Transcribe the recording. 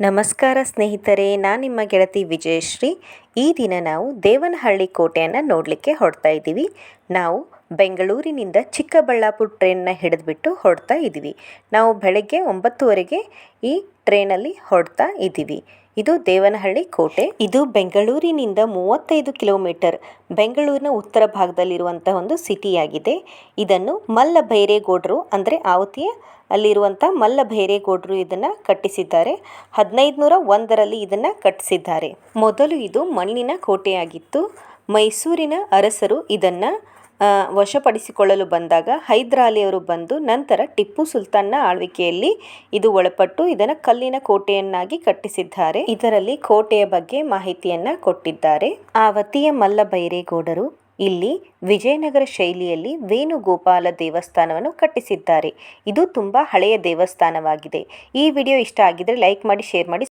ನಮಸ್ಕಾರ ಸ್ನೇಹಿತರೆ, ನಾನು ನಿಮ್ಮ ಗೆಳತಿ ವಿಜಯಶ್ರೀ. ಈ ದಿನ ನಾವು ದೇವನಹಳ್ಳಿ ಕೋಟೆಯನ್ನು ನೋಡಲಿಕ್ಕೆ ಹೊರಡ್ತಾ ಇದ್ದೀವಿ. ನಾವು ಬೆಂಗಳೂರಿನಿಂದ ಚಿಕ್ಕಬಳ್ಳಾಪುರ ಟ್ರೈನ್ನ ಹಿಡಿದ್ಬಿಟ್ಟು ಹೊಡ್ತಾ ಇದ್ದೀವಿ. ನಾವು ಬೆಳಗ್ಗೆ ಒಂಬತ್ತುವರೆಗೆ ಈ ಟ್ರೈನಲ್ಲಿ ಹೊಡ್ತಾ ಇದ್ದೀವಿ. ಇದು ದೇವನಹಳ್ಳಿ ಕೋಟೆ. ಇದು ಬೆಂಗಳೂರಿನಿಂದ ಮೂವತ್ತೈದು ಕಿಲೋಮೀಟರ್ ಬೆಂಗಳೂರಿನ ಉತ್ತರ ಭಾಗದಲ್ಲಿರುವಂಥ ಒಂದು ಸಿಟಿಯಾಗಿದೆ. ಇದನ್ನು ಮಲ್ಲ ಭೈರೇಗೌಡರು ಅಂದರೆ ಆವತಿಯ ಅಲ್ಲಿರುವಂಥ ಮಲ್ಲ ಭೈರೇಗೌಡರು ಇದನ್ನು ಕಟ್ಟಿಸಿದ್ದಾರೆ. ಹದಿನೈದು ನೂರ ಒಂದರಲ್ಲಿ ಇದನ್ನು ಕಟ್ಟಿಸಿದ್ದಾರೆ. ಮೊದಲು ಇದು ಮಣ್ಣಿನ ಕೋಟೆಯಾಗಿತ್ತು. ಮೈಸೂರಿನ ಅರಸರು ಇದನ್ನು ವಶಪಡಿಸಿಕೊಳ್ಳಲು ಬಂದಾಗ ಹೈದರಾಲಿಯವರು ಬಂದು ನಂತರ ಟಿಪ್ಪು ಸುಲ್ತಾನ್ನ ಆಳ್ವಿಕೆಯಲ್ಲಿ ಇದು ಒಳಪಟ್ಟು ಇದನ್ನು ಕಲ್ಲಿನ ಕೋಟೆಯನ್ನಾಗಿ ಕಟ್ಟಿಸಿದ್ದಾರೆ. ಇದರಲ್ಲಿ ಕೋಟೆಯ ಬಗ್ಗೆ ಮಾಹಿತಿಯನ್ನ ಕೊಟ್ಟಿದ್ದಾರೆ. ಆವತಿಯ ಬೈರೇಗೌಡರು ಇಲ್ಲಿ ವಿಜಯನಗರ ಶೈಲಿಯಲ್ಲಿ ವೇಣುಗೋಪಾಲ ದೇವಸ್ಥಾನವನ್ನು ಕಟ್ಟಿಸಿದ್ದಾರೆ. ಇದು ತುಂಬ ಹಳೆಯ ದೇವಸ್ಥಾನವಾಗಿದೆ. ಈ ವಿಡಿಯೋ ಇಷ್ಟ ಆಗಿದ್ರೆ ಲೈಕ್ ಮಾಡಿ, ಶೇರ್ ಮಾಡಿ